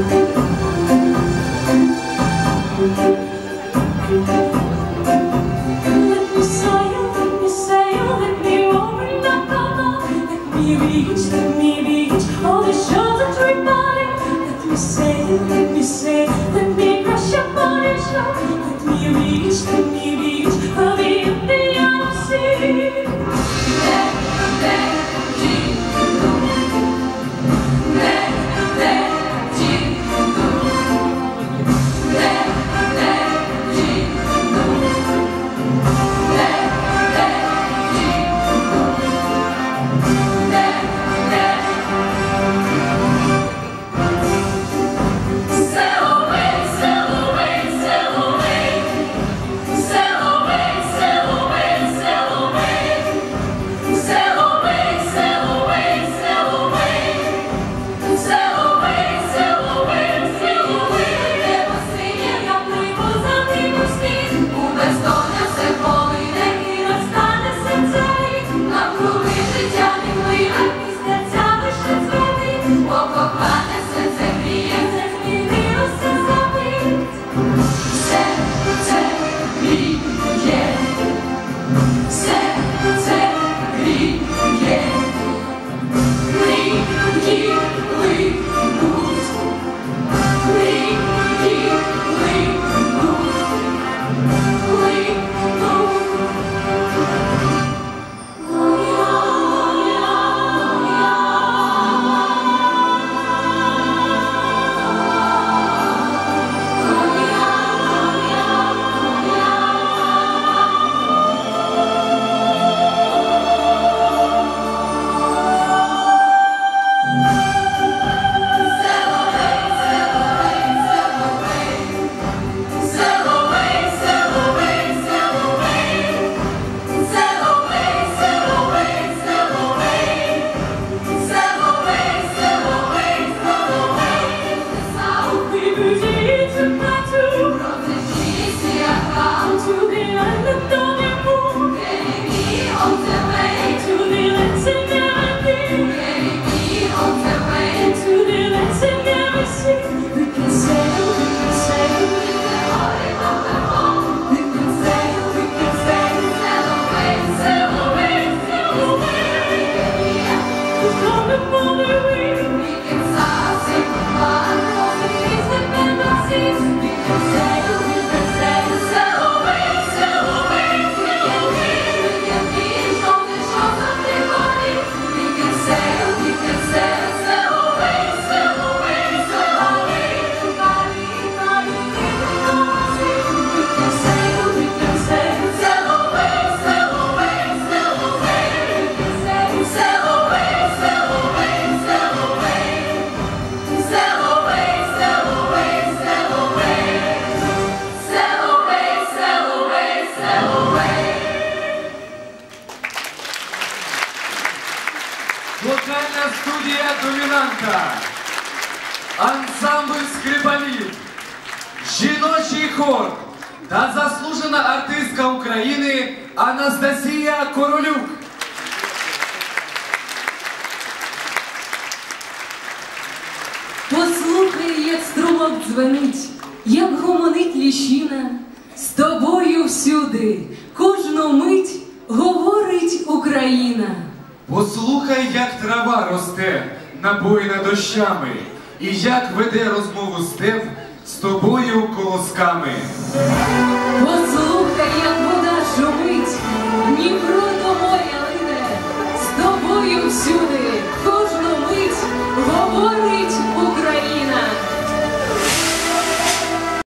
Thank you. Come and follow me. Вокальна студія домінанта, ансамбль скрипалів, жіночий хор та заслужена артистка України Анастасія Королюк. Послухай, як струмок дзвонить, як гомонить ліщина, з тобою всюди, кожну мить говорить Україна. Послухай, як трава росте, напоїна дощами, і як веде розмову степ з тобою колосками. Послухай, як вода шумить, Дніпро до моря лине, з тобою всюди, кожну мить говорить.